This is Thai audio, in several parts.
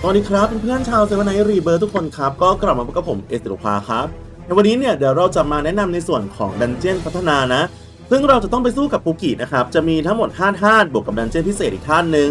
สวัสดีครับเพื่อนๆชาวเซเว่นไนรีเบิร์ทุกคนครับ ก็กลับมาพบกับผมเอสติโลพาครับ ในวันนี้เนี่ยเดี๋ยวเราจะมาแนะนำในส่วนของดันเจียนพัฒนานะ ซึ่งเราจะต้องไปสู้กับปุกินะครับ จะมีทั้งหมด5ท่านบวกกับดันเจียนพิเศษอีกท่านหนึ่ง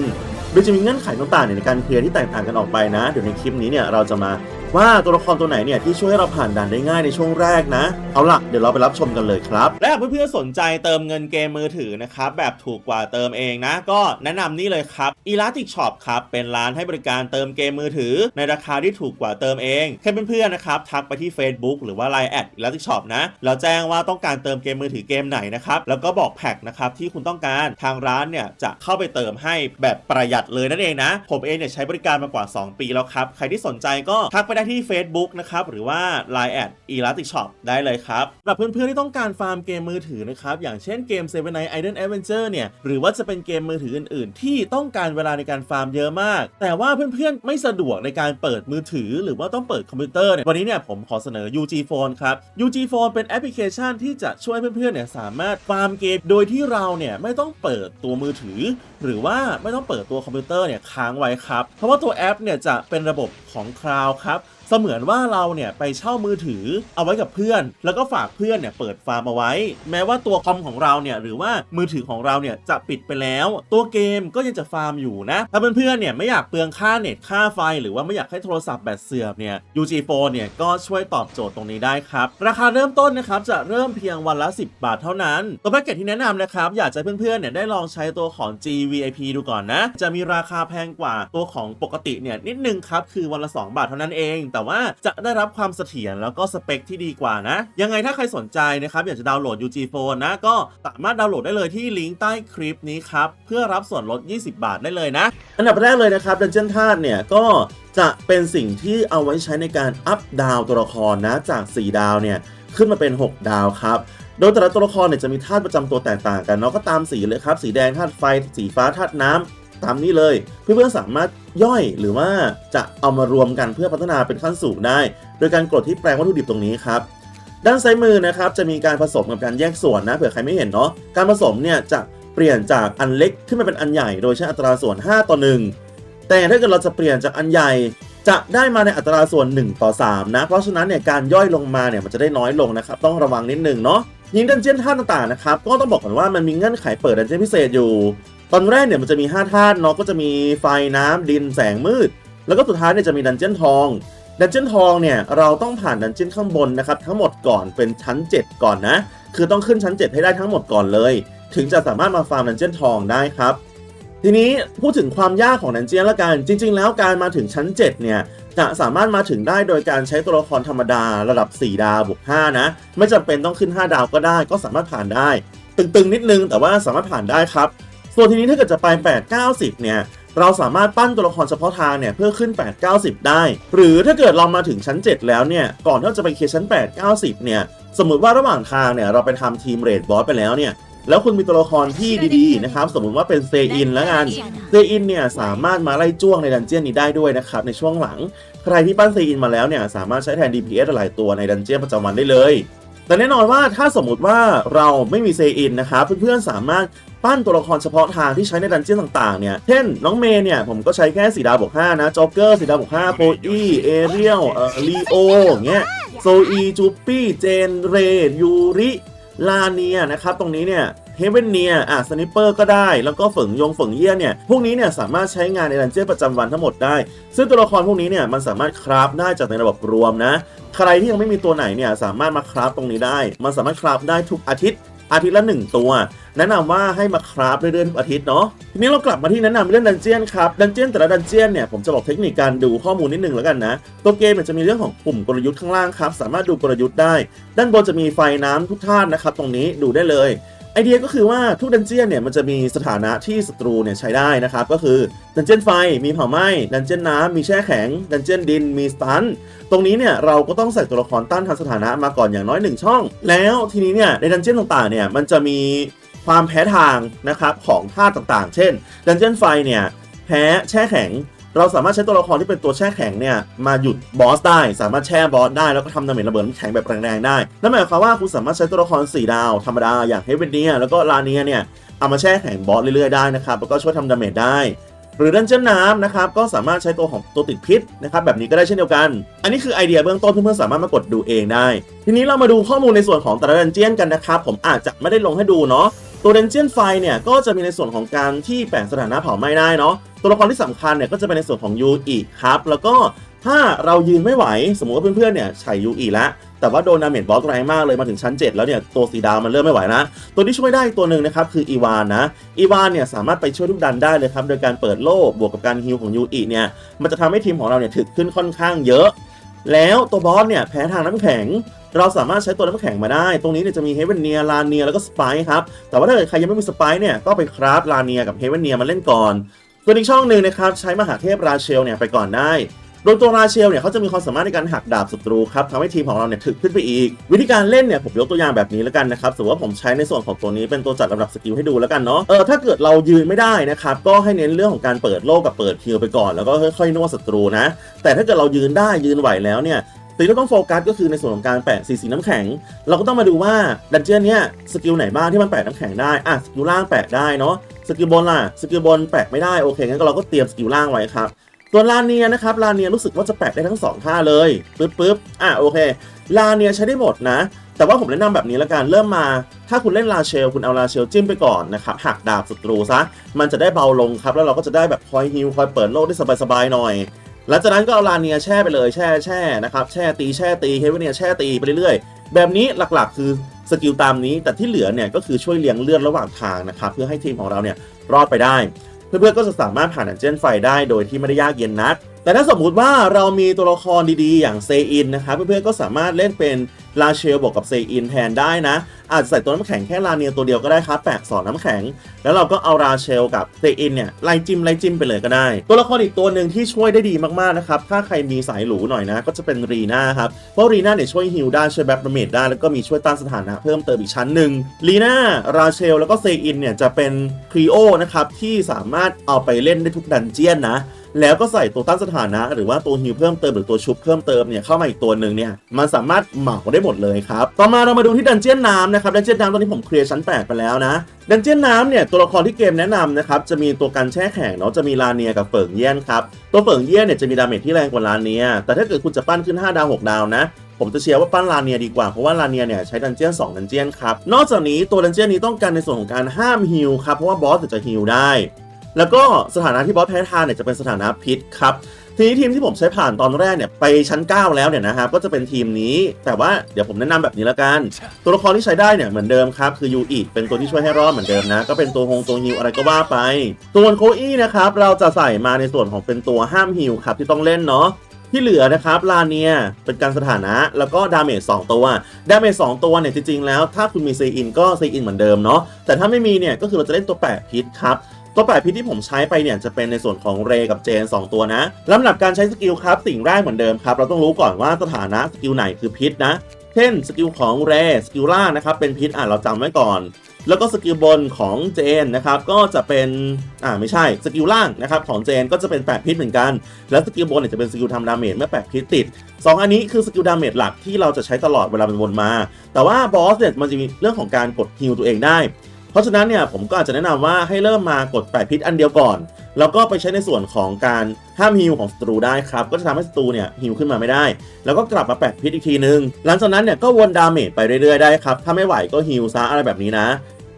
โดยจะมีเงื่อนไขต่างๆในการเคลียร์ที่แตกต่างกันออกไปนะ เดี๋ยวในคลิปนี้เนี่ยเราจะมา ว่าตัวละครตัวไหนเนี่ยที่ช่วยให้เราผ่านด่านได้ง่ายในช่วงแรกนะ เอาล่ะเดี๋ยวเราไปรับชมกันเลยครับ และหาเพื่อนๆสนใจเติมเงินเกมมือถือนะครับแบบถูกกว่าเติมเองนะ ก็แนะนำนี่เลยครับ Elastic Shop ครับเป็นร้านให้บริการเติมเกมมือถือ ในราคาที่ถูกกว่าเติมเองแค่เพื่อนๆนะครับทักไปที่ Facebook หรือว่า Line แอด Elastic Shop นะแล้วแจ้งว่าต้องการเติมเกมมือถือเกมไหนนะครับแล้วก็บอกแพ็คนะครับที่คุณต้องการทางร้านเนี่ยจะเข้าไปเติมให้แบบประหยัดเลยนั่นเองนะ ผมเองเนี่ยใช้บริการมากว่า 2 ปีแล้วครับใครที่สนใจก็ทักไปได้ที่ Facebook นะครับ หรือว่า Line แอด Elastic Shop ได้เลยครับสำหรับเพื่อนๆที่ต้องการฟาร์มเกมมือถือนะครับ อย่างเช่นเกม Seven Night Idle Adventure เนี่ย หรือว่าจะเป็นเกมมือถืออื่นๆ ที่ต้องการเวลาในการฟาร์มเยอะมาก แต่ว่าเพื่อนๆ ไม่สะดวกในการเปิดมือถือ หรือว่าต้องเปิดคอมพิวเตอร์เนี่ยวันนี้เนี่ยผมขอเสนอ UG Phone ครับ UG Phone เป็นแอปพลิเคชันที่จะช่วยเพื่อนๆเนี่ยสามารถฟาร์มเกมโดยที่เราเนี่ยไม่ต้องเปิดตัวมือถือ หรือว่าไม่ต้องเปิดตัวคอมพิวเตอร์เนี่ยค้างไว้ครับเพราะว่าตัวแอปเนี่ยจะเป็นระบบของคลาวครับ เสมือนว่าเราเนี่ยไปเช่ามือถือเอาไว้กับเพื่อน แล้วก็ฝากเพื่อนเนี่ยเปิดฟาร์มเอาไว้ แม้ว่าตัวคอมของเราเนี่ยหรือว่ามือถือของเราเนี่ยจะปิดไปแล้ว ตัวเกมก็ยังจะฟาร์มอยู่นะ ถ้าเพื่อนๆเนี่ยไม่อยากเปลืองค่าเน็ตค่าไฟ หรือว่าไม่อยากให้โทรศัพท์แบตเสื่อมเนี่ย UG Phone เนี่ยก็ช่วยตอบโจทย์ตรงนี้ได้ครับ ราคาเริ่มต้นนะครับจะเริ่มเพียงวันละ 10 บาทเท่านั้น ตัวแพ็กเกจที่แนะนำนะครับอยากจะให้เพื่อนๆเนี่ยได้ลองใช้ตัวของ GVIP ดูก่อนนะ จะมีราคาแพงกว่าตัวของปกติเนี่ยนิดนึงครับคือวันละ 2 บาทเท่านั้นเองแต่ว่าจะได้รับความเสถียรแล้วก็สเปคที่ดีกว่านะ ยังไงถ้าใครสนใจนะครับอยากจะดาวน์โหลด UG Phone นะ ก็สามารถดาวน์โหลดได้เลยที่ลิงก์ใต้คลิปนี้ครับ เพื่อรับส่วนลด 20 บาทได้เลยนะ อันดับแรกเลยนะครับ Dungeon ธาตุเนี่ยก็จะเป็นสิ่งที่เอาไว้ใช้ในการอัพดาวตัวละครนะจาก 4 ดาวเนี่ยขึ้นมาเป็น 6 ดาวครับโดยแต่ละตัวละครเนี่ยจะมีธาตุประจำตัวแตกต่างกันเนาะก็ตามสีเลยครับ สีแดงธาตุไฟ สีฟ้าธาตุน้ำ ตามนี้เลย เพื่อนๆสามารถย่อยหรือว่าจะเอามารวมกันเพื่อพัฒนาเป็นขั้นสูงได้ โดยการกดที่แปลงวัตถุดิบตรงนี้ครับด้านซ้ายมือนะครับจะมีการผสมกับการแยกส่วนนะเผื่อใครไม่เห็นเนาะการผสมเนี่ยจะเปลี่ยนจากอันเล็กขึ้นมาเป็นอันใหญ่โดยใช้อัตราส่วน 5 ต่อ 1 แต่ถ้าเกิดเราจะเปลี่ยนจากอันใหญ่จะได้มาในอัตราส่วน 1 ต่อ 3 นะ เพราะฉะนั้นเนี่ยการย่อยลงมาเนี่ยมันจะได้น้อยลงนะครับ ต้องระวังนิดนึงเนาะยิงดันเจียนท่าต่างๆนะครับ ก็ต้องบอกก่อนว่ามันมีเงื่อนไขเปิดดันเจียนพิเศษอยู่ ตอนแรกเนี่ยมันจะมี 5 ธาตุเนาะก็จะมีไฟน้ำดินแสงมืด แล้วก็สุดท้ายเนี่ยจะมีดันเจี้ยนทอง ดันเจี้ยนทองเนี่ยเราต้องผ่านดันเจี้ยนข้างบนนะครับทั้งหมดก่อนเป็นชั้น 7 ก่อนนะ คือต้องขึ้นชั้น 7 ให้ได้ทั้งหมดก่อนเลย ถึงจะสามารถมาฟาร์มดันเจี้ยนทองได้ครับ ทีนี้พูดถึงความยากของดันเจี้ยนละกัน จริง ๆ แล้วการมาถึงชั้น 7 เนี่ยจะสามารถมาถึงได้โดยการใช้ตัวละครธรรมดาระดับ 4 ดาวบวก5นะ ไม่จำเป็นต้องขึ้น 5 ดาวก็ได้ ก็สามารถผ่านได้ ตึงๆนิดนึงแต่ว่าสามารถผ่านได้ครับ ส่วนทีนี้ถ้าเกิดจะไป 8 90 เนี่ย เราสามารถปั้นตัวละครเฉพาะทางเนี่ยเพื่อขึ้น 8 90 ได้ หรือถ้าเกิดเรามาถึงชั้น 7 แล้วเนี่ย ก่อนที่าจะไปเคลียร์ชั้น 8 90 เนี่ย สมมติว่าระหว่างทางเนี่ยเราไปทำทีมเรดบอสไปแล้วเนี่ย แล้วคุณมีตัวละครที่ดีๆนะครับ สมมุติว่าเป็นเซอินแล้วกัน เซอินเนี่ยสามารถมาไล่จ้วงในดันเจียนนี้ได้ด้วยนะครับในช่วงหลัง ใครที่ปั้นเซอินมาแล้วเนี่ยสามารถใช้แทน DPS หลายตัวในดันเจียนประจำวันได้เลยแต่แน่นอนว่าถ้าสมมติว่าเราไม่มีเซอินนะครับเพื่อนๆสามารถ ปั้นตัวละครเฉพาะทางที่ใช้ในดันเจี้ยนต่างๆเนี่ย เช่น น้องเมย์เนี่ยผมก็ใช้แค่สีดาวบวก5นะจ็อกเกอร์สีดาวบวก5โคอี้เอเรียลเอ่อลีโออย่างเงี้ยโซอีจูปี้เจนเรดยูริลาเนียนะครับตรงนี้เนี่ยเฮเวนเนียอะสนิปเปอร์ก็ได้ แล้วก็ฝงยงฝงเยี่ยเนี่ย พวกนี้เนี่ยสามารถใช้งานในดันเจี้ยนประจำวันทั้งหมดได้ ซึ่งตัวละครพวกนี้เนี่ยมันสามารถคราฟได้จากในระบบรวมนะ ใครที่ยังไม่มีตัวไหนเนี่ยสามารถมาคราฟตรงนี้ได้ มันสามารถคราฟได้ทุกอาทิตย์ อาทิตย์ละ 1 ตัว แนะนำว่าให้มาคราฟเรื่อยๆทุกอาทิตย์เนาะทีนี้เรากลับมาที่แนะนำเรื่องดันเจียนครับดันเจียนแต่ละดันเจียนเนี่ยผมจะบอกเทคนิคการดูข้อมูลนิดนึงแล้วกันนะตัวเกมเนี่ยจะมีเรื่องของปุ่มกลยุทธ์ข้างล่างครับสามารถดูกลยุทธ์ได้ ด้านบนจะมีไฟน้ำทุกธาตุนะครับตรงนี้ดูได้เลย ไอเดียก็คือว่าทุกดันเจียนเนี่ยมันจะมีสถานะที่ศัตรูเนี่ยใช้ได้นะครับ ก็คือดันเจียนไฟมีเผาไหม้ดันเจียนน้ำมีแช่แข็ง ดันเจียนดินมีสตันตรงนี้เนี่ยเราก็ต้องใส่ตัวละครต้านทานสถานะมาก่อนอย่างน้อยหนึ่งช่อง แล้วทีนี้เนี่ยในดันเจียนต่างๆเนี่ยมันจะมีความแพ้ทางนะครับของธาตุต่างๆ เช่นดันเจียนไฟเนี่ยแพ้แช่แข็ง เราสามารถใช้ตัวละครที่เป็นตัวแช่แข็งเนี่ยมาหยุดบอสได้ สามารถแช่บอสได้แล้วก็ทำดาเมจระเบิดน้ำแข็งแบบแรงๆได้นั่นหมายความว่าคุณสามารถใช้ตัวละคร4ดาวธรรมดาอย่างเฮเวนเนียแล้วก็ลาเนียเนี่ยเอามาแช่แข็งบอสเรื่อยๆได้นะครับแล้วก็ช่วยทำดาเมจได้หรือดันเจี้ยนน้ำนะครับก็สามารถใช้ตัวของตัวติดพิษนะครับแบบนี้ก็ได้เช่นเดียวกัน อันนี้คือไอเดียเบื้องต้นเพื่อนๆสามารถมากดดูเองได้ ทีนี้เรามาดูข้อมูลในส่วนของแต่ละดันเจี้ยนกันนะครับผมอาจจะไม่ได้ลงให้ดูเนาะ ตัวดันเจียนไฟเนี่ยก็จะมีในส่วนของการที่แปลงสถานะเผาไหม้ได้เนาะตัวละครที่สำคัญเนี่ยก็จะเป็นในส่วนของยูอิครับแล้วก็ถ้าเรายืนไม่ไหวสมมติว่าเพื่อนๆเนี่ยใช้ยูอิแล้วแต่ว่าโดนดาเมจบอสแรงมากเลยมาถึงชั้น 7 แล้วเนี่ยตัวสีดาวมันเริ่มไม่ไหวนะ ตัวที่ช่วยได้ตัวหนึ่งนะครับคืออีวานนะอีวานเนี่ยสามารถไปช่วยทุกดันได้เลยครับโดยการเปิดโล่บวกกับการฮิลของยูอิเนี่ยมันจะทำให้ทีมของเราเนี่ยถึกขึ้นค่อนข้างเยอะ แล้วตัวบอสเนี่ยแพ้ทางน้ำแข็ง เราสามารถใช้ตัวน้ำแข็งมาได้ ตรงนี้เนี่ยจะมีเฮเวนเนียลานเนียแล้วก็สไปครับ แต่ว่าถ้าเกิดใครยังไม่มีสไปเนี่ยก็ไปคราฟลานเนียกับเฮเวนเนียมาเล่นก่อนส่วนอีกช่องหนึ่งนะครับใช้มหาเทพราเชลเนี่ยไปก่อนได้ โดยตัวราเชลเนี่ยเขาจะมีความสามารถในการหักดาบศัตรูครับทำให้ทีมของเราเนี่ยถึกขึ้นไปอีก วิธีการเล่นเนี่ยผมยกตัวอย่างแบบนี้แล้วกันนะครับสมมติว่าผมใช้ในส่วนของตัวนี้เป็นตัวจัดลำดับสกิลให้ดูแล้วกันเนาะเออถ้าเกิดเรายืนไม่ได้นะครับก็ให้เน้นเรื่องของการเปิดโลกกับเปิดฮิลไปก่อนแล้วก็ค่อยๆนวดศัตรูนะ แต่ถ้าเกิดเรายืนได้ยืนไหวแล้วเนี่ยสิ่งที่เราต้องโฟกัสก็คือในส่วนของการแปะสีสีน้ำแข็ง เราก็ต้องมาดูว่าดันเจี้ยนเนี้ยสกิลไหนบ้างที่มันแปะน้ำแข็งได้อะสกิลล่างแปะได้เนาะสกิลบนล่ะสกิลบนแปะไม่ได้โอเคงั้นเราก็เตรียมสกิลล่างไว้ครับ ส่วนลาเนียนะครับลาเนียรู้สึกว่าจะแปะได้ทั้งสองท่าเลยปึ๊บปึ๊บอะโอเคลาเนียใช้ได้หมดนะ แต่ว่าผมแนะนำแบบนี้ละกันเริ่มมา ถ้าคุณเล่นลาเชล คุณเอาลาเชลจิ้มไปก่อนนะครับหักดาบศัตรูซะมันจะได้เบาลงครับ แล้วเราก็จะได้แบบคอยฮิลคอยเปิดโลกได้สบายๆหน่อยหลังจากนั้นก็เอาลาเนียแช่ไปเลยแช่แช่นะครับแช่ตีแช่ตีเฮเวเนียแช่ตีไปเรื่อยๆ แบบนี้หลักๆ คือสกิลตามนี้แต่ที่เหลือเนี่ยก็คือช่วยเลี้ยงเลือดระหว่างทางนะครับเพื่อให้ทีมของเราเนี่ยรอดไปได้ เพื่อนๆก็จะสามารถผ่านดันเจียนไฟได้โดยที่ไม่ได้ยากเย็นนัก แต่ถ้าสมมุติว่าเรามีตัวละครดีๆ อย่างเซอินนะครับเพื่อนๆก็สามารถเล่นเป็น ลาเชลบวกกับเซอินแทนได้นะ อาจจะใส่ตัวน้ำแข็งแค่ลาเนียตัวเดียวก็ได้ครับแปะสอนน้ำแข็ง แล้วเราก็เอาราเชลกับเซอินเนี่ยไล่จิ้มไล่จิ้มไปเลยก็ได้ ตัวละครอีกตัวหนึ่งที่ช่วยได้ดีมากๆนะครับถ้าใครมีสายหรูหน่อยนะ ก็จะเป็นรีน่าครับเพราะรีน่าเนี่ยช่วยฮิลได้ช่วยแบ็คเมจได้แล้วก็มีช่วยต้านสถานะเพิ่มเติมอีกชั้นหนึ่งรีน่าราเชลแล้วก็เซอินเนี่ยจะเป็นครีโอนะครับที่สามารถเอาไปเล่นได้ทุกดันเจียนนะแล้วก็ใส่ตัวต้านสถานะ หรือว่าตัวฮิลเพิ่มเติมหรือตัวชุบเพิ่มเติมเนี่ยเข้ามาอีกตัวหนึ่งเนี่ยมันสามารถเหมาได้หมดเลยครับ ต่อมาเรามาดูที่ดันเจียนน้ำนะครับ ดันเจียนน้ำตอนนี้ผมเคลียร์ชั้น8ไปแล้วนะ ดันเจียนน้ำเนี่ยตัวละครที่เกมแนะนำนะครับ จะมีตัวกันแช่แข็งเนาะ จะมีลาเนียกับเฟิงเยี่ยนครับ ตัวเฟิงเยี่ยนเนี่ยจะมีดาเมจที่แรงกว่าลาเนีย แต่ถ้าเกิดคุณจะปั้นขึ้น 5 ดาว 6 ดาวนะผมจะเชียร์ว่าปั้นลาเนียดีกว่า เพราะว่าลาเนียเนี่ยใช้ดันเจียน2ดันเจียนครับ นอกจากนี้ตัวดันเจียนนี้ต้องการในส่วนของการห้ามฮิลครับ เพราะว่าบอสจะฮิลได้ แล้วก็สถานะที่บอสแพ้ทานเนี่ยจะเป็นสถานะพิษครับ ทีนี้ทีมที่ผมใช้ผ่านตอนแรกเนี่ยไปชั้น 9 แล้วเนี่ยนะครับก็จะเป็นทีมนี้ แต่ว่าเดี๋ยวผมแนะนำแบบนี้ละกัน ตัวละครที่ใช้ได้เนี่ยเหมือนเดิมครับคือยูอิเป็นตัวที่ช่วยให้รอดเหมือนเดิมนะก็เป็นตัวฮงตัวฮิวอะไรก็ว่าไปส่วนโคอี้นะครับเราจะใส่มาในส่วนของเป็นตัวห้ามฮิวครับที่ต้องเล่นเนาะที่เหลือนะครับลาเนียเป็นการสถานะแล้วก็ดาเมจ2ตัวดาเมจ2ตัวเนี่ยจริงๆแล้วถ้าคุณมีเซอินก็เซอินเหมือนเดิมเนาะแต่ถ้าไม่มีเนี่ยก็คือเราจะเล่นตัวแปะพิษครับ ตัวแปดพิษที่ผมใช้ไปเนี่ยจะเป็นในส่วนของเรกับเจน 2 ตัวนะลำดับการใช้สกิลครับสิ่งแรกเหมือนเดิมครับ เราต้องรู้ก่อนว่าสถานะสกิลไหนคือพิษนะ เช่นสกิลของเรสกิลล่างนะครับเป็นพิษอะเราจำไว้ก่อน แล้วก็สกิลบนของเจนนะครับก็จะเป็นอ่าไม่ใช่สกิลล่างนะครับของเจนก็จะเป็นแปดพิษเหมือนกัน แล้วสกิลบนเนี่ยจะเป็นสกิลทำดาเมจเมื่อแปดพิษติดสองอันนี้คือสกิลดาเมจหลักที่เราจะใช้ตลอดเวลาเป็นวนมา แต่ว่าบอสเนี่ยมันจะมีเรื่องของการกดฮิลตัวเองได้ ราะฉะนั้นเนี่ยผมก็อาจจะแนะนำว่าให้เริ่มมากดแปดพิษอันเดียวก่อน แล้วก็ไปใช้ในส่วนของการห้ามฮิลของศัตรูได้ครับ ก็จะทำให้ศัตรูเนี่ยฮิลขึ้นมาไม่ได้ แล้วก็กลับมาแปดพิษอีกทีนึง หลังจากนั้นเนี่ยก็วนดาเมจไปเรื่อยๆได้ครับ ถ้าไม่ไหวก็ฮิลซะอะไรแบบนี้นะ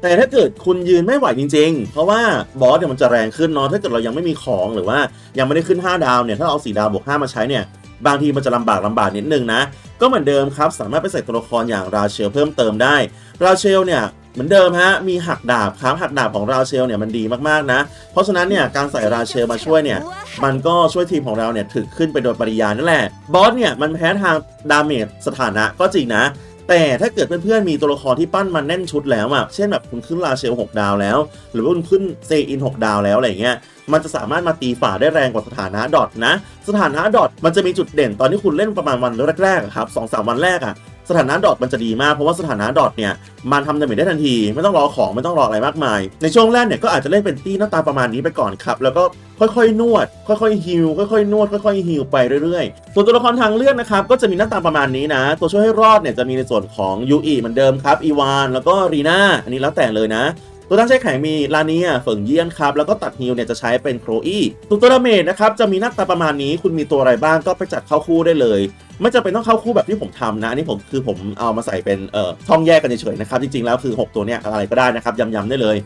แต่ถ้าเกิดคุณยืนไม่ไหวจริง ๆ เพราะว่าบอสเนี่ยมันจะแรงขึ้นเนาะถ้าเกิดเรายังไม่มีของหรือว่ายังไม่ได้ขึ้น 5 ดาวเนี่ยถ้าเอา 4 ดาวบวก 5 มาใช้เนี่ยบางทีมันจะลำบากลำบากนิดนึงนะ ก็เหมือนเดิมครับ สามารถไปใส่ตัวละครอย่างราเชลเพิ่มเติมได้ ราเชลเนี่ย เหมือนเดิมฮะมีหักดาบครับหักดาบของราเชลเนี่ยมันดีมากๆนะ เพราะฉะนั้นเนี่ยการใส่ราเชลมาช่วยเนี่ยมันก็ช่วยทีมของเราเนี่ยถึกขึ้นไปโดยปริยายนั่นแหละบอสเนี่ยมันแพ้ทางดาเมจสถานะก็จริงนะแต่ถ้าเกิดเพื่อนๆมีตัวละครที่ปั้นมันแน่นชุดแล้วอะเช่นแบบคุณขึ้นราเชล 6 ดาวแล้ว หรือว่าคุณขึ้นเซอิน 6 ดาวแล้วอะไรเงี้ย มันจะสามารถมาตีฝ่าได้แรงกว่าสถานะดอทนะ สถานะดอทมันจะมีจุดเด่นตอนที่คุณเล่นประมาณวันแรกๆครับสองสามวันแรกอะ สถานะดอทมันจะดีมากเพราะว่าสถานะดอทเนี่ยมันทำดาเมจได้ทันทีไม่ต้องรอของไม่ต้องรออะไรมากมาย ในช่วงแรกเนี่ยก็อาจจะเล่นเป็นตี้หน้าตาประมาณนี้ไปก่อนครับ แล้วก็ค่อยๆ นวด ค่อยๆฮิลค่อยๆ นวด ค่อยๆฮิลไปเรื่อยๆ ส่วนตัวละครทางเลือกนะครับก็จะมีหน้าตาประมาณนี้นะ ตัวช่วยให้รอดเนี่ยจะมีในส่วนของยูอีเหมือนเดิมครับอีวานแล้วก็รีน่าอันนี้แล้วแต่เลยนะ ตัวตั้งใช้แข็งมีลาเนียเฟิงเยี่ยนครับ แล้วก็ตัดฮิลเนี่ยจะใช้เป็นโครอี้ตัวตัวดาเมจนะครับจะมีหน้าตาประมาณนี้ คุณมีตัวอะไรบ้างก็ไปจัดเข้าคู่ได้เลย ไม่จำเป็นต้องเข้าคู่แบบที่ผมทำนะ อันนี้ผมคือผมเอามาใส่เป็นเอ่อช่องแยกกันเฉยๆนะครับ จริงๆแล้วคือ 6 ตัวเนี้ยอะไรก็ได้นะครับยำๆได้เลย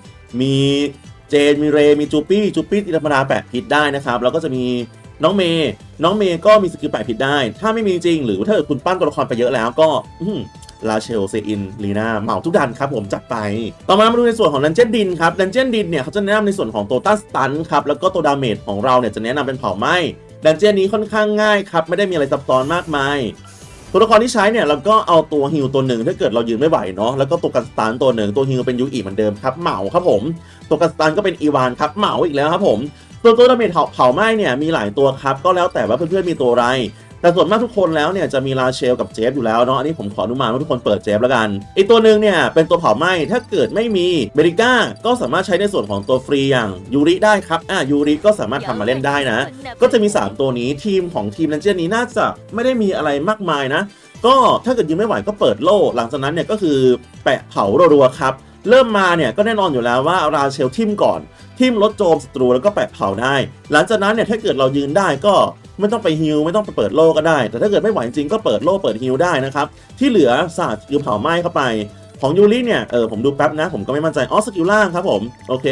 มีเจนมีเรมีจูปี้จูปี้ธรรมดาแปะพิษได้นะครับแล้วก็จะมีน้องเมย์น้องเมย์ก็มีสกิลแปะพิษได้ ถ้าไม่มีจริง หรือถ้าเกิดคุณปั้นตัวละครไปเยอะแล้วก็ ลาเชลเซอินลีนาเหมาทุกดันครับผมจัดไป ต่อมามาดูในส่วนของดันเจียนดินครับดันเจียนดินเนี่ยเขาจะแนะนำในส่วนของตัวต้าสตันครับแล้วก็ตัวดาเมจของเราเนี่ยจะแนะนำเป็นเผาไหม้ดันเจียนนี้ค่อนข้างง่ายครับไม่ได้มีอะไรซับซ้อนมากมายตัวละครที่ใช้เนี่ยเราก็เอาตัวฮิลตัวหนึ่งถ้าเกิดเรายืนไม่ไหวเนาะแล้วก็ตัวกันสตานตัวหนึ่งตัวฮิลเป็นยูอีเหมือนเดิมครับเหมาครับผม ตัวกันสตานก็เป็นอีวานครับเหมาอีกแล้วครับผม ตัวตัวดาเมจเผาเผาไหม้เนี่ยมีหลายตัวครับก็แล้วแต่ว่าเพื่อนๆมีตัวอะไร แต่ส่วนมากทุกคนแล้วเนี่ยจะมีลาเชลกับเจฟอยู่แล้วเนาะอันนี้ผมขออนุมานว่าทุกคนเปิดเจฟแล้วกันอีกตัวหนึ่งเนี่ยเป็นตัวเผาไหม้ถ้าเกิดไม่มีเบริก้าก็สามารถใช้ในส่วนของตัวฟรีอย่างยูริได้ครับอะยูริก็สามารถทำมาเล่นได้นะ ก็จะมี 3 ตัวนี้ทีมของทีมนันเจียนนี้น่าจะไม่ได้มีอะไรมากมายนะ ก็ถ้าเกิดยืนไม่ไหวก็เปิดโล่หลังจากนั้นเนี่ยก็คือแปะเผารัวๆครับเริ่มมาเนี่ยก็แน่นอนอยู่แล้วว่าราเชลทิมก่อนทิมลดโจมศัตรูแล้วก็แปะเผาได้ หลังจากนั้นเนี่ยถ้าเกิดเรายืนได้ก็ ไม่ต้องไปฮิลไม่ต้องไปเปิดโล่ก็ได้ แต่ถ้าเกิดไม่ไหวจริงก็เปิดโล่เปิดฮิลได้นะครับ ที่เหลือสาดสกิลเผาไหม้เข้าไป ของยูริเนี่ยเออผมดูแป๊บนะ ผมก็ไม่มั่นใจอ๋อสกิลล่างครับผมโอเค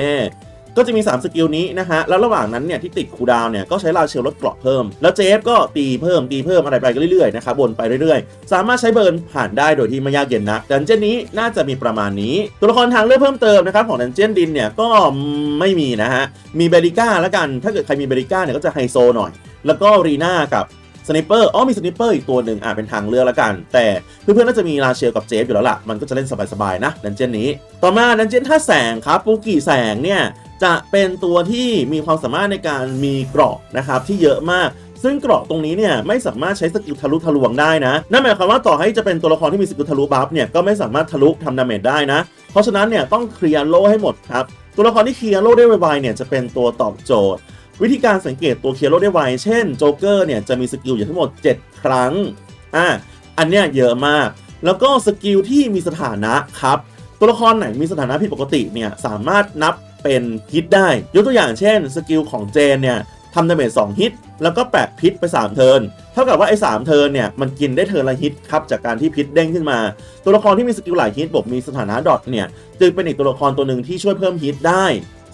ก็จะมี 3 สกิลนี้นะฮะ แล้วระหว่างนั้นเนี่ยที่ติดคูดาวเนี่ยก็ใช้ลาเชลลดเกราะเพิ่ม แล้วเจฟก็ตีเพิ่มตีเพิ่มอะไรไปเรื่อยๆนะครับวนไปเรื่อยๆ สามารถใช้เบิร์นผ่านได้โดยที่ไม่ยากเย็นนักดันเจี้ยนนี้น่าจะมีประมาณนี้ ตัวละครทางเลือกเพิ่มเติมนะครับของดันเจี้ยนดินเนี่ยก็ไม่มีนะฮะ มีเบริก้าแล้วกัน ถ้าเกิดใครมีเบริก้าเนี่ยก็จะไฮโซหน่อย แล้วก็รีน่ากับสไนเปอร์ อ๋อมีสไนเปอร์อีกตัวหนึ่งอะเป็นทางเลือกล้วกัน แต่เพื่อนๆน่าจะมีลาเชลกับเจฟอยู่แล้วล่ะ มันก็จะเล่นสบายๆนะดันเจี้ยนนี้ ต่อมาดันเจี้ยนท่าแสงครับปูกิแสงเนี่ย จะเป็นตัวที่มีความสามารถในการมีเกราะนะครับที่เยอะมาก ซึ่งเกราะตรงนี้เนี่ยไม่สามารถใช้สกิลทะลุทะลวงได้นะ นั่นหมายความว่าต่อให้จะเป็นตัวละครที่มีสกิลทะลุบัฟเนี่ยก็ไม่สามารถทะลุทำดาเมจได้นะ เพราะฉะนั้นเนี่ยต้องเคลียร์โล่ให้หมดครับ ตัวละครที่เคลียร์โล่ได้ไวๆเนี่ยจะเป็นตัวตอบโจทย์ วิธีการสังเกตตัวเคลียร์โล่ได้ไว เช่นโจ๊กเกอร์เนี่ยจะมีสกิลอยู่ทั้งหมด 7 ครั้ง อะอันเนี้ยเยอะมาก แล้วก็สกิลที่มีสถานะครับ ตัวละครไหนมีสถานะผิดปกติเนี่ยสามารถนับ เป็นฮิตได้ ยกตัวอย่างเช่นสกิลของเจนเนี่ยทำดาเมจ2ฮิต แล้วก็แปะพิษไป 3 เทิร์นเท่ากับว่าไอ้3เทิร์นเนี่ยมันกินได้เทิร์นละฮิตครับจากการที่พิษเด้งขึ้นมา ตัวละครที่มีสกิลหลายฮิตบอกมีสถานะดอทเนี่ยจึงเป็นอีกตัวละครตัวหนึ่งที่ช่วยเพิ่มฮิตได้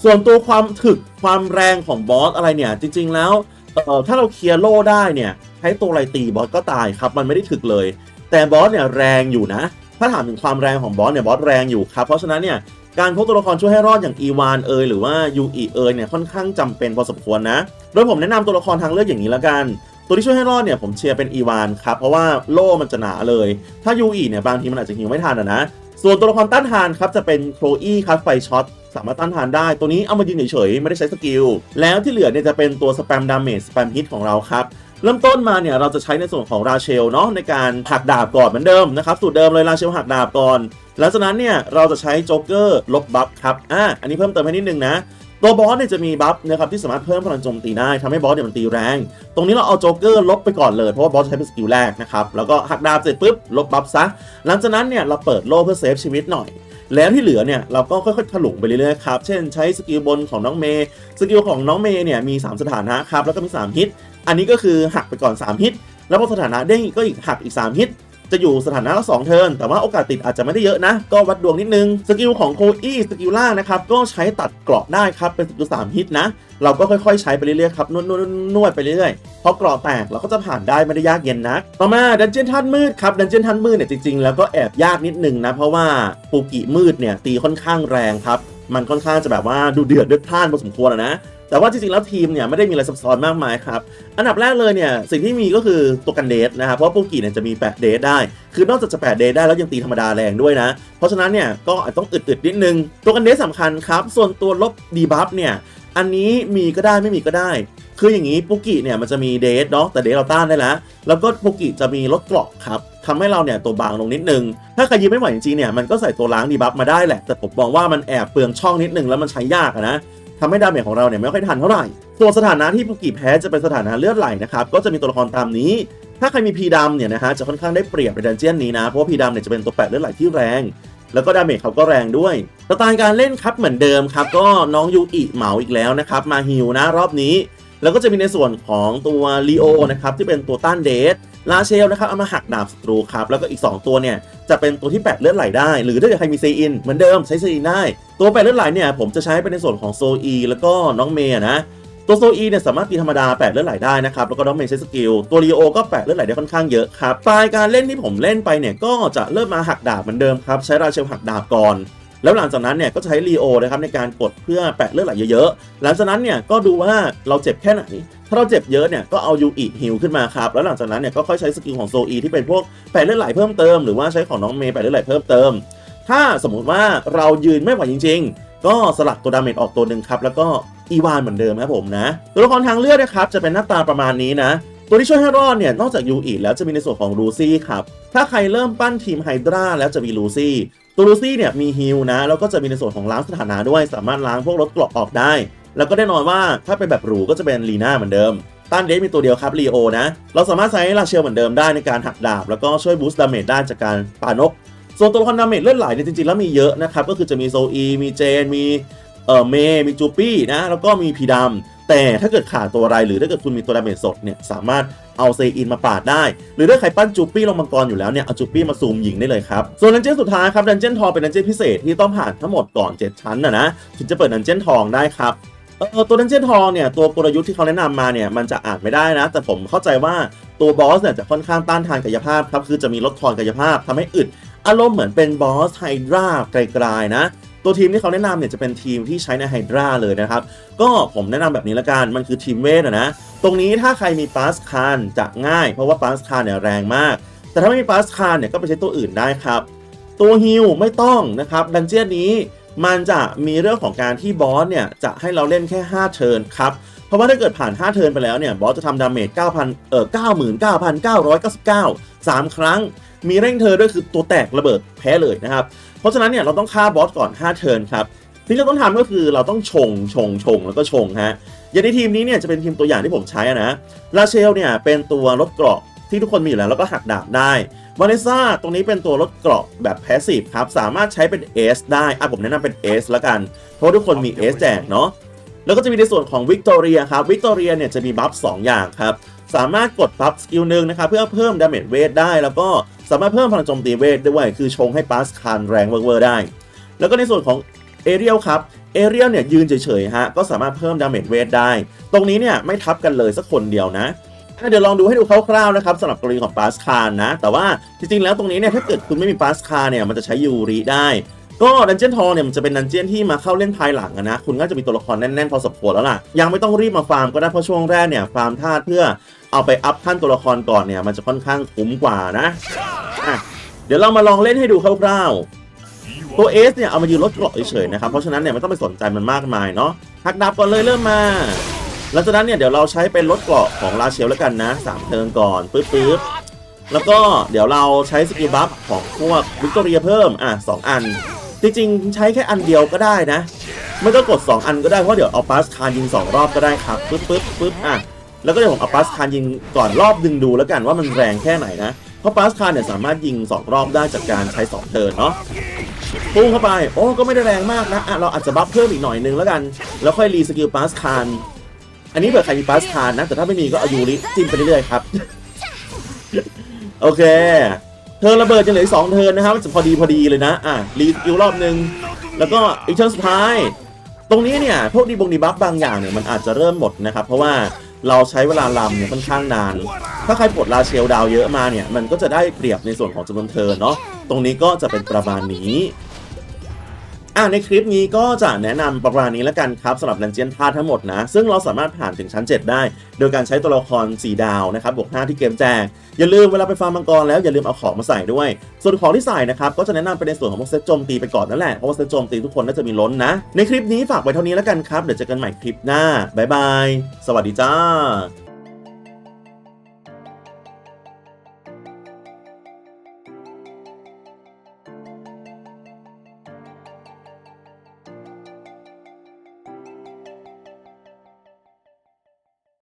ส่วนตัวความถึกความแรงของบอสอะไรเนี่ยจริง ๆ แล้วเอ่อถ้าเราเคลียร์โล่ได้เนี่ยใช้ตัวอะไรตีบอสก็ตายครับมันไม่ได้ถึกเลย แต่บอสเนี่ยแรงอยู่นะ ถ้าถามถึงความแรงของบอสเนี่ยบอสแรงอยู่ครับเพราะฉะนั้นเนี่ย การพกตัวละครช่วยให้รอดอย่างอีวานเอยหรือว่ายูอีเอยเนี่ยค่อนข้างจำเป็นพอสมควรนะ โดยผมแนะนำตัวละครทางเลือกอย่างนี้ละกัน ตัวที่ช่วยให้รอดเนี่ยผมเชียร์เป็นอีวานครับเพราะว่าโล่มันจะหนาเลย ถ้ายูอีเนี่ยบางทีมันอาจจะหิวไม่ทันอะนะ ส่วนตัวละครต้านทานครับจะเป็นโคลอี้ครับไฟช็อตสามารถต้านทานได้ ตัวนี้เอามายืนเฉยๆไม่ได้ใช้สกิล แล้วที่เหลือเนี่ยจะเป็นตัวสแปมดาเมจสแปมฮิตของเราครับ เริ่มต้นมาเนี่ยเราจะใช้ในส่วนของราเชลเนาะในการหักดาบก่อนเหมือนเดิมนะครับสูตรเดิมเลยราเชลหักดาบก่อน หลังจากนั้นเนี่ยเราจะใช้โจ๊กเกอร์ลบบัฟครับอะอันนี้เพิ่มเติมให้นิดนึงนะตัวบอสเนี่ยจะมีบัฟนะครับที่สามารถเพิ่มพลังโจมตีได้ทำให้บอสเนี่ยมันตีแรง ตรงนี้เราเอาโจ๊กเกอร์ลบไปก่อนเลยเพราะว่าบอสใช้เป็นสกิลแรกนะครับแล้วก็หักดาบเสร็จปุ๊บลบบัฟซะหลังจากนั้นเนี่ยเราเปิดโล่เพื่อเซฟชีวิตหน่อยแล้วที่เหลือเนี่ยเราก็ค่อยๆถลุงไปเรื่อยๆครับ เช่นใช้สกิลบนของน้องเมย์ สกิลของน้องเมย์เนี่ยมี 3 สถานะครับ แล้วก็มี 3 ฮิต อันนี้ก็คือหักไปก่อน 3 ฮิต แล้วพอสถานะเด้งก็อีกหักอีก 3 ฮิต จะอยู่สถานะละ2เทิร์นแต่ว่าโอกาสติดอาจจะไม่ได้เยอะนะ ก็วัดดวงนิดนึง สกิลของโคอี้สกิลล่างนะครับ ก็ใช้ตัดเกราะได้ครับ เป็นสกิล3ฮิตนะ เราก็ค่อยๆ ใช้ไปเรื่อยๆครับ นวดนวดนวดไปเรื่อยๆพอเกราะแตกเราก็จะผ่านได้ไม่ได้ยากเย็นนักต่อมาดันเจียนท่านมืดครับดันเจียนท่านมืดเนี่ยจริงๆแล้วก็แอบยากนิดนึงนะเพราะว่าปูกิมืดเนี่ยตีค่อนข้างแรงครับ มันค่อนข้างจะแบบว่าดูเดือดเดือดพล่านพอสมควรนะ แต่ว่าจริงๆแล้วทีมเนี่ยไม่ได้มีอะไรซับซ้อนมากมายครับ อันดับแรกเลยเนี่ยสิ่งที่มีก็คือตัวกันเดทนะครับ เพราะว่าปูกิเนี่ยจะมีแปะเดทได้ คือนอกจากจะแปะเดทได้แล้วยังตีธรรมดาแรงด้วยนะ เพราะฉะนั้นเนี่ยก็อาจต้องอึดๆนิดนึง ตัวกันเดทสำคัญครับ ส่วนตัวลบดีบัฟเนี่ย อันนี้มีก็ได้ไม่มีก็ได้ คืออย่างนี้ปุกิเนี่ยมันจะมีเดทเนาะแต่เดทเราต้านได้แล้ว แล้วก็ปุกิจะมีลดเกราะครับทำให้เราเนี่ยตัวบางลงนิดนึง ถ้าใครยืมไม่ไหวจริงๆเนี่ยมันก็ใส่ตัวล้างดีบัฟมาได้แหละ แต่ผมมองว่ามันแอบเปลืองช่องนิดนึงแล้วมันใช้ยากนะทำให้ดาเมจของเราเนี่ยไม่ค่อยทันเท่าไหร่ส่วสถานะที่ปุกิแพ้จะเป็นสถานะเลือดไหลนะครับ ก็จะมีตัวละครตามนี้ ถ้าใครมีพีดำเนี่ยนะฮะจะค่อนข้างได้เปรียบในดันเจียนนี้นะ เพราะว่าพีดำเนี่ยจะเป็นตัวแปะเลือดไหลที่แรง แล้วก็ดาเมจเขาก็แรงด้วยสไตล์การเล่นครับเหมือนเดิมครับ ก็น้องยูอิเหมาอีกแล้วนะครับ มาฮิวนะรอบนี้ แล้วก็จะมีในส่วนของตัวลีโอนะครับที่เป็นตัวต้านเดทลาเชลนะครับเอามาหักดาบศัตรูครับ แล้วก็อีก 2 ตัวเนี่ยจะเป็นตัวที่แปะเลือดไหลได้ หรือถ้าเกิดใครมีเซอินเหมือนเดิมใช้เซอินได้ ตัวแปะเลือดไหลเนี่ยผมจะใช้เป็นในส่วนของโซอีแล้วก็น้องเมย์นะ ตัวโซอีเนี่ยสามารถตีธรรมดาแปะเลือดไหลได้นะครับแล้วก็น้องเมย์ใช้สกิลตัวลีโอก็แปะเลือดไหลได้ค่อนข้างเยอะครับสไตล์การเล่นที่ผมเล่นไปเนี่ยก็จะเริ่มมาหักดาบเหมือนเดิมครับใช้ราเชลหักดาบก่อนแล้วหลังจากนั้นเนี่ยก็ใช้ลีโอนะครับในการกดเพื่อแปะเลือดไหลเยอะๆ หลังจากนั้นเนี่ยก็ดูว่าเราเจ็บแค่ไหน ถ้าเราเจ็บเยอะเนี่ยก็เอายูอิฮิลขึ้นมาครับ แล้วหลังจากนั้นเนี่ยก็ค่อยใช้สกิลของโซอีที่เป็นพวกแปะเลือดไหลเพิ่มเติมหรือว่าใช้ของน้องเมย์แปะเลือดไหลเพิ่มเติม ถ้าสมมุติว่าเรายืนไม่ไหวจริง ๆ ก็สลักตัวดาเมจออกตัวหนึ่งครับ แล้วก็อีวานเหมือนเดิมครับผมนะ ตัวละครทางเลือกนะครับ จะเป็นหน้าตาประมาณนี้นะ ตัวที่ช่วยให้รอดเนี่ย นอกจากยูอิแล้วจะมีในส่วนของลูซี่ครับ ถ้าใครเริ่มปั้นทีมไฮดราแล้วจะมีลูซี่ ตัวลูซี่เนี่ยมีฮิลนะ แล้วก็จะมีในส่วนของล้างสถานะด้วย สามารถล้างพวกรถกรอกออกได้ แล้วก็แน่นอนว่าถ้าเป็นแบบหรูก็จะเป็นลีน่าเหมือนเดิมต้านเดฟมีตัวเดียวครับลีโอนะ เราสามารถใช้ลาเชลเหมือนเดิมได้ในการหักดาบ แล้วก็ช่วยบูสต์ดาเมจได้จากการปานก ส่วนตัวละครดาเมจเลือดไหลเนี่ยจริงๆแล้วมีเยอะนะครับ ก็คือจะมีโซอี มีเจน มีเอ่อเมย์มีจูปี้นะ แล้วก็มีพีดำแต่ถ้าเกิดขาดตัวอะไรหรือถ้าเกิดคุณมีตัวดาเมจสดเนี่ยสามารถเอาเซอินมาปาดได้ หรือถ้าใครปั้นจูปี้ลงมังกรอยู่แล้วเนี่ยเอาจูปี้มาซูมยิงได้เลยครับ ส่วนดันเจี้ยนสุดท้ายครับดันเจี้ยนทองเป็นดันเจี้ยนพิเศษที่ต้องผ่านทั้งหมดก่อน 7 ชั้นนะนะถึงจะเปิดดันเจี้ยนทองได้ครับเออตัวดันเจี้ยนทองเนี่ยตัวกลยุทธ์ที่เขาแนะนำมาเนี่ยมันจะอ่านไม่ได้นะ แต่ผมเข้าใจว่าตัวบอสเนี่ยจะค่อนข้างต้านทานกายภาพครับคือจะมีลดทอนกายภาพทำให้อึด อารมณ์เหมือนเป็นบอสไฮดราไกลๆนะ ตัวทีมที่เขาแนะนำเนี่ยจะเป็นทีมที่ใช้ในไฮดราเลยนะครับ ก็ผมแนะนำแบบนี้ละกัน มันคือทีมเวทอะนะ ตรงนี้ถ้าใครมีปาสคานจะง่าย เพราะว่าปาสคานเนี่ยแรงมาก แต่ถ้าไม่มีปาสคานเนี่ยก็ไปใช้ตัวอื่นได้ครับ ตัวฮิลไม่ต้องนะครับดันเจียนนี้มันจะมีเรื่องของการที่บอสเนี่ยจะให้เราเล่นแค่ 5 เทิร์นครับ เพราะว่าถ้าเกิดผ่าน 5 เทิร์นไปแล้วเนี่ยบอสจะทำดาเมจ9,000เอ่อ99,999 3 ครั้ง มีเร่งเทิร์นด้วยคือตัวแตกระเบิดแพ้เลยนะครับ เพราะฉะนั้นเนี่ยเราต้องฆ่าบอสก่อน 5 เทิร์นครับสิ่งที่เราต้องทำก็คือเราต้องชง ชง ชง แล้วก็ชงฮะ อย่างในทีมนี้เนี่ยจะเป็นทีมตัวอย่างที่ผมใช้นะลาเชลเนี่ยเป็นตัวลดเกราะที่ทุกคนมีอยู่แล้วแล้วก็หักดาบได้วานิซ่าตรงนี้เป็นตัวลดเกราะแบบแพสซีฟครับ สามารถใช้เป็น S ได้ อะผมแนะนำเป็น S ละกัน เพราะทุกคนมี S แจกเนาะ แล้วก็จะมีในส่วนของวิกตอเรียครับ วิกตอเรียเนี่ยจะมีบัฟ2อย่างครับ สามารถกดบัฟสกิลหนึ่งนะครับเพื่อเพิ่มดาเมจเวทได้ แล้วก็ สามารถเพิ่มพลังโจมตีเวทด้วยคือชงให้ปาสคานแรงเวอร์ได้ แล้วก็ในส่วนของเอเรียลครับเอเรียลเนี่ยยืนเฉยๆฮะก็สามารถเพิ่มดาเมจเวทได้ ตรงนี้เนี่ยไม่ทับกันเลยสักคนเดียวนะเดี๋ยวลองดูให้ดูคร่าวๆนะครับสำหรับกรณีของปาสคานนะ แต่ว่าจริงๆแล้วตรงนี้เนี่ยถ้าเกิดคุณไม่มีปาสคานเนี่ยมันจะใช้ยูริได้ ก็ดันเจียนทองเนี่ยมันจะเป็นดันเจียนที่มาเข้าเล่นภายหลังนะ คุณก็จะมีตัวละครแน่นๆพอสมควรแล้วล่ะ ยังไม่ต้องรีบมาฟาร์มก็ได้เพราะช่วงแรกเนี่ยฟาร์มธาตุเพื่อ เอาไปอัพขั้นตัวละครก่อนเนี่ย มันจะค่อนข้างคุ้มกว่านะะเดี๋ยวเรามาลองเล่นให้ดูคร่าวๆ ตัวเอสเนี่ยเอามายืนลดเกราะเฉยๆนะครับ เพราะฉะนั้นเนี่ยไม่ต้องไปสนใจมันมากมายเนาะหักดับก่อนเลยเริ่มมาหลังจากนั้นเนี่ยเดี๋ยวเราใช้เป็นลดเกราะของลาเชลแล้วกันนะสามเทิร์นก่อนปึ๊บปึ๊บแล้วก็เดี๋ยวเราใช้สกิลบัฟของพวกวิกตอเรียเพิ่มอะสองอัน จริงๆ ใช้แค่อันเดียวก็ได้นะ ไม่ต้องกด 2 อันก็ได้เพราะเดี๋ยวเอาปาสคานยิง2รอบก็ได้ครับปึ๊บปึ๊บปึ๊บอะ แล้วก็เดี๋ยวผมเอาปาสคานยิงก่อนรอบดึงดูแล้วกันว่ามันแรงแค่ไหนนะ เพราะปาสคานเนี่ยสามารถยิง 2 รอบได้จากการใช้ 2 เทิร์นเนาะพุ่งเข้าไป โอ้ก็ไม่ได้แรงมากนะอะเราอาจจะบัฟเพิ่มอีกหน่อยนึงแล้วกัน แล้วค่อยรีสกิลปาสคานอันนี้เผื่อใครมีปาสคานนะ แต่ถ้าไม่มีก็เอายูริจิ้มไปเรื่อยๆครับ โอเคเทิร์นระเบิดยังเหลืออีกสองเทิร์นนะครับจะพอดีพอดีเลยนะ อะรีสกิลรอบหนึ่งแล้วก็อีกเทิร์นสุดท้าย ตรงนี้เนี่ยพวกดีบงดีบัฟบางอย่างเนี่ยมันอาจจะเริ่มหมดนะครับ เพราะว่า เราใช้เวลาลำเนี่ยค่อนข้างนาน ถ้าใครปลดลาเชลดาวเยอะมาเนี่ย มันก็จะได้เปรียบในส่วนของจำนวนเทิร์นเนาะ ตรงนี้ก็จะเป็นประมาณนี้ อะในคลิปนี้ก็จะแนะนำประมาณนี้แล้วกันครับสำหรับดันเจียนพาทั้งหมดนะ ซึ่งเราสามารถผ่านถึงชั้น 7 ได้ โดยการใช้ตัวละคร 4 ดาวนะครับบวก 5 ที่เกมแจก อย่าลืมเวลาไปฟาร์มมังกรแล้วอย่าลืมเอาของมาใส่ด้วย ส่วนของที่ใส่นะครับก็จะแนะนำไปในส่วนของพวกเซตโจมตีไปก่อนนั่นแหละ เพราะว่าเซตโจมตีทุกคนน่าจะมีล้นนะ ในคลิปนี้ฝากไว้เท่านี้แล้วกันครับ เดี๋ยวเจอกันใหม่คลิปหน้าบ๊ายบายสวัสดีจ้า